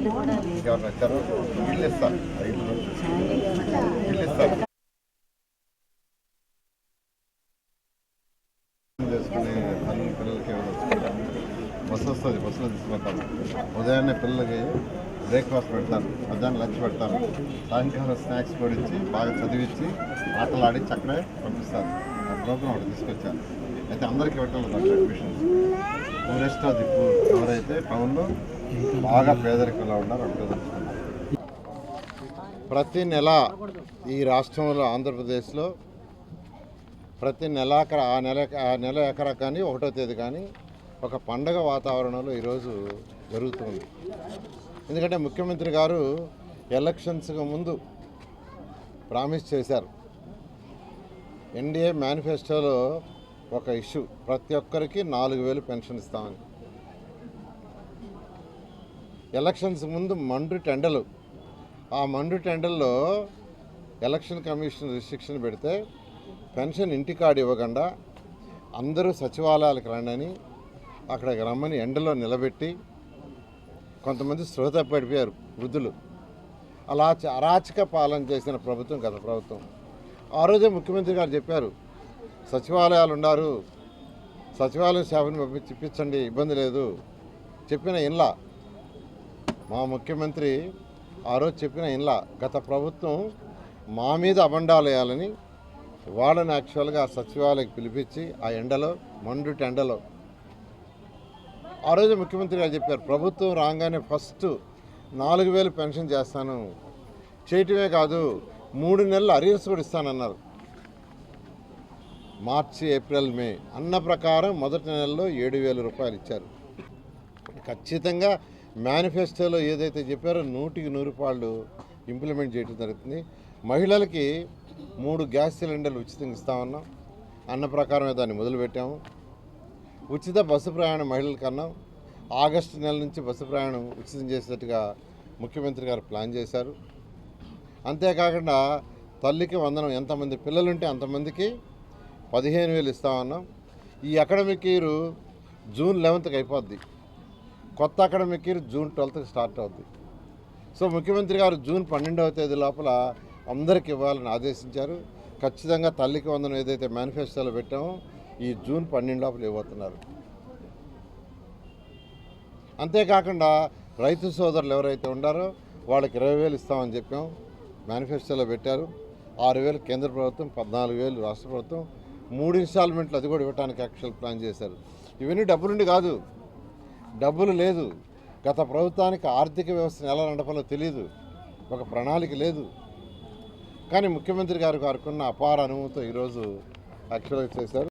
ఇల్లు ఇస్తారు ఇల్లు ఇల్లు పిల్లలకి ఎవరు బస్సు వస్తుంది బస్సులో తీసుకుంటారు ఉదయాన్నే పిల్లలకి బ్రేక్ఫాస్ట్ పెడతారు మధ్యాహ్నం లంచ్ పెడతారు సాయంకాలం స్నాక్స్ కూడా ఇచ్చి బాగా చదివించి ఆటలు ఆడించి అక్కడే పంపిస్తారు ఆ ప్రోగ్రామ్ ఒకటి తీసుకొచ్చారు. అయితే అందరికీ పెట్టాలి దాంట్లో అడ్మిషన్స్. టూరిస్ట్ అది ఎవరైతే టౌన్లో బాగా పేదరికంలో ఉన్నారు ప్రతి నెల ఈ రాష్ట్రంలో ఆంధ్రప్రదేశ్లో ప్రతి నెలాఖర ఆ నెల ఆ నెల ఎకర కానీ ఒకటో తేదీ కానీ ఒక పండగ వాతావరణంలో ఈరోజు జరుగుతుంది. ఎందుకంటే ముఖ్యమంత్రి గారు ఎలక్షన్స్కి ముందు ప్రామిస్ చేశారు. ఎన్డీఏ మేనిఫెస్టోలో ఒక ఇష్యూ ప్రతి ఒక్కరికి నాలుగు వేలు పెన్షన్ ఇస్తామని. ఎలక్షన్స్ ముందు మండు టెండలు. ఆ మండు టెండల్లో ఎలక్షన్ కమిషన్ రిస్ట్రిక్షన్ పెడితే పెన్షన్ ఇంటికాడు ఇవ్వకుండా అందరూ సచివాలయాలకు రండని అక్కడికి రమ్మని ఎండలో నిలబెట్టి కొంతమంది శ్రోత పడిపోయారు వృద్ధులు. అలా అరాచక పాలన చేసిన ప్రభుత్వం గత ప్రభుత్వం. ఆ రోజే ముఖ్యమంత్రి గారు చెప్పారు సచివాలయాలు ఉన్నారు సచివాలయం సేవను పంపించి ఇప్పించండి ఇబ్బంది లేదు. చెప్పిన ఇన్లా మా ముఖ్యమంత్రి ఆ రోజు చెప్పిన ఇన్లా గత ప్రభుత్వం మా మీద అబండాలు వేయాలని వాళ్ళని యాక్చువల్గా ఆ సచివాలయకి పిలిపించి ఆ ఎండలో మండుటి ఎండలో ఆ రోజు ముఖ్యమంత్రి గారు చెప్పారు ప్రభుత్వం రాగానే ఫస్ట్ నాలుగు వేలు పెన్షన్ చేస్తాను. చేయటమే కాదు మూడు నెలలు అరియర్స్ కూడా ఇస్తానన్నారు. మార్చి ఏప్రిల్ మే అన్న ప్రకారం మొదటి నెలలో ఏడు వేల రూపాయలు ఇచ్చారు. ఖచ్చితంగా మేనిఫెస్టోలో ఏదైతే చెప్పారో నూటికి నూరు పాళ్ళు ఇంప్లిమెంట్ చేయడం జరుగుతుంది. మహిళలకి మూడు గ్యాస్ సిలిండర్లు ఉచితంగా ఇస్తామన్నాం అన్న ప్రకారమే దాన్ని మొదలుపెట్టాము. ఉచిత బస్సు ప్రయాణం మహిళల కన్నా ఆగస్టు నెల నుంచి బస్సు ప్రయాణం ఉచితం చేసేట్టుగా ముఖ్యమంత్రి గారు ప్లాన్ చేశారు. అంతేకాకుండా తల్లికి వందనం ఎంతమంది పిల్లలుంటే అంతమందికి పదిహేను వేలు ఇస్తామన్నాం ఈ అకాడమిక్ ఇయర్ జూన్ లెవెన్త్కి అయిపోద్ది. కొత్త అకాడమిక్ ఇయర్ జూన్ ట్వెల్త్కి స్టార్ట్ అవుద్ది. సో ముఖ్యమంత్రి గారు జూన్ పన్నెండవ తేదీ లోపల అందరికి ఇవ్వాలని ఆదేశించారు. ఖచ్చితంగా తల్లికి వందనం ఏదైతే మేనిఫెస్టోలో పెట్టామో ఈ జూన్ పన్నెండు లోపల ఇవ్వబోతున్నారు. అంతేకాకుండా రైతు సోదరులు ఎవరైతే ఉండారో వాళ్ళకి ఇరవై వేలు ఇస్తామని చెప్పాం. మేనిఫెస్టోలో పెట్టారు. ఆరు వేలు కేంద్ర ప్రభుత్వం పద్నాలుగు వేలు రాష్ట్ర ప్రభుత్వం మూడు ఇన్స్టాల్మెంట్లు అది కూడా ఇవ్వడానికి యాక్చువల్ ప్లాన్ చేశారు. ఇవన్నీ డబ్బులుండి కాదు. డబ్బులు లేదు. గత ప్రభుత్వానికి ఆర్థిక వ్యవస్థను ఎలా నడపాలో తెలియదు ఒక ప్రణాళిక లేదు. కానీ ముఖ్యమంత్రి గారు గారికి అపార అనుభవంతో ఈరోజు యాక్చువల్గా చేశారు.